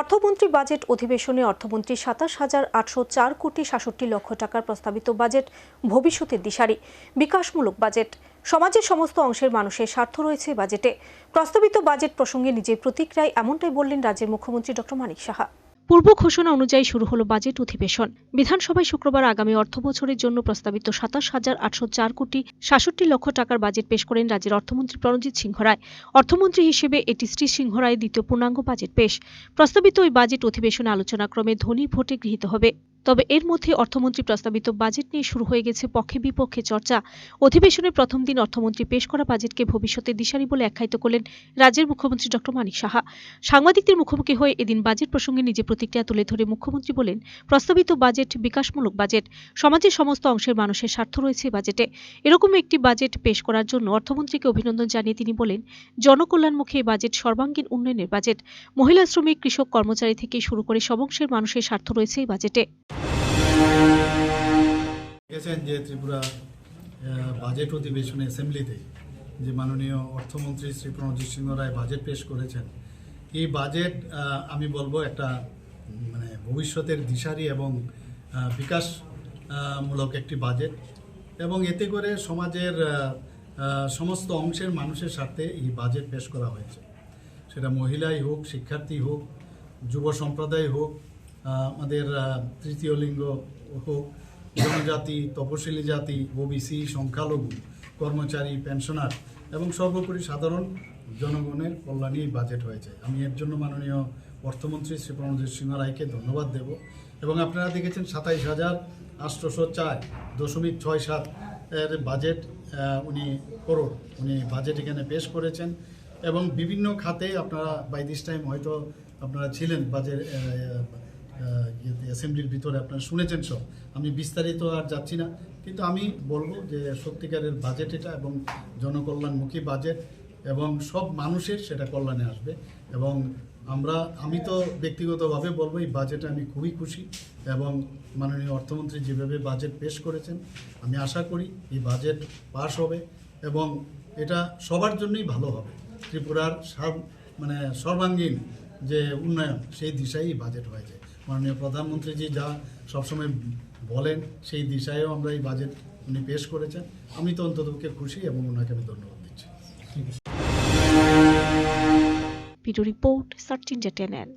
অর্থমন্ত্রী বাজেট অধিবেশনে অর্থমন্ত্রী সাতাশ হাজার আটশো চার কোটি সাতষট্টি লক্ষ টাকার প্রস্তাবিত বাজেট ভবিষ্যতের দিশারি। বিকাশমূলক বাজেট। সমাজের সমস্ত অংশের মানুষের স্বার্থ রয়েছে বাজেটে। প্রস্তাবিত বাজেট প্রসঙ্গে নিজের প্রতিক্রিয়ায় এমনটাই বললেন রাজ্যের মুখ্যমন্ত্রী ডক্টর মানিক সাহা। পূর্ব ঘোষণা অনুযায়ী শুরু হলো বাজেট অধিবেশন। বিধানসভায় শুক্রবার আগামী অর্থ বছরের জন্য প্রস্তাবিত সাতাশ হাজার আটশো চার কোটি সাতষট্টি লক্ষ টাকার বাজেট পেশ করেন রাজ্যের অর্থমন্ত্রী প্রণজিৎ সিংহ রায় অর্থমন্ত্রী হিসেবে এটি শ্রী সিংহ রায় দ্বিতীয় পূর্ণাঙ্গ বাজেট পেশ। প্রস্তাবিত ওই বাজেট অধিবেশনে আলোচনাক্রমে ধনী ভোটে গৃহীত হবে। তবে এর মধ্যে অর্থমন্ত্রী প্রস্তাবিত বাজেট নিয়ে শুরু হয়ে গেছে পক্ষে বিপক্ষে চর্চা। অধিবেশনের প্রথম দিন অর্থমন্ত্রী পেশ করা বাজেটকে ভবিষ্যতের দিশারি বলে আখ্যায়িত করলেন রাজ্যের মুখ্যমন্ত্রী ডক্টর মানিক সাহা। সাংবাদিকদের মুখোমুখি হয়ে এদিন বাজেট প্রসঙ্গে নিজের প্রতিক্রিয়া তুলে ধরে মুখ্যমন্ত্রী বলেন, প্রস্তাবিত বাজেট বিকাশমূলক বাজেট। সমাজের সমস্ত অংশের মানুষের স্বার্থ রয়েছে বাজেটে। এরকম একটি বাজেট পেশ করার জন্য অর্থমন্ত্রীকে অভিনন্দন জানিয়ে তিনি বলেন, জনকল্যাণমুখী এই বাজেট সর্বাঙ্গীন উন্নয়নের বাজেট। মহিলা শ্রমিক, কৃষক কর্মচারী থেকে শুরু করে সব অংশের মানুষের স্বার্থ রয়েছে এই বাজেটে। দেখেছেন যে ত্রিপুরা বাজেট অধিবেশন অ্যাসেম্বলিতে যে মাননীয় অর্থমন্ত্রী শ্রী প্রণজিৎ সিংহ রায় বাজেট পেশ করেছেন এই বাজেট আমি বলব একটা মানে ভবিষ্যতের দিশারি এবং আহ, বিকাশ মূলক একটি বাজেট এবং এতে করে সমাজের সমস্ত অংশের মানুষের সাথে এই বাজেট পেশ করা হয়েছে। সেটা মহিলাই হোক শিক্ষার্থী হোক যুব সম্প্রদায় হোক আমাদের তৃতীয় লিঙ্গ হোক জনজাতি তপশিলি জাতি ওবিসি সংখ্যালঘু, কর্মচারী, পেনশনার এবং সর্বোপরি সাধারণ জনগণের কল্যাণে এই বাজেট হয়েছে। আমি এর জন্য মাননীয় অর্থমন্ত্রী শ্রী প্রণজিৎ সিংহ রায়কে ধন্যবাদ দেব এবং আপনারা দেখেছেন সাতাইশ হাজার আটশোশো চার দশমিক ছয় সাত এর বাজেট উনি করোড়, উনি বাজেট এখানে পেশ করেছেন এবং বিভিন্ন খাতে আপনারা বাই দিস টাইম হয়তো আপনারা ছিলেন বাজেট অ্যাসেম্বলির ভিতরে আপনারা শুনেছেন সব। আমি বিস্তারিত আর যাচ্ছি না। কিন্তু আমি বলব যে সত্যিকারের বাজেট এটা এবং জনকল্যাণমুখী বাজেট এবং সব মানুষের সেটা কল্যাণে আসবে। এবং আমরা, আমি তো ব্যক্তিগতভাবে বলব, এই বাজেটে আমি খুবই খুশি এবং মাননীয় অর্থমন্ত্রী যেভাবে বাজেট পেশ করেছেন, আমি আশা করি এই বাজেট পাশ হবে এবং এটা সবার জন্যই ভালো হবে। ত্রিপুরার মানে সর্বাঙ্গীন যে উন্নয়ন, সেই দিশায় এই বাজেট হয়েছে। মাননীয় প্রধানমন্ত্রী জি যা সবসময় বলেন, সেই দিশায়ও আমরা এই বাজেট উনি পেশ করেছেন। আমি তো অন্ততপক্ষে খুশি এবং ওনাকে আমি ধন্যবাদ দিচ্ছি। Video report search India টেনেন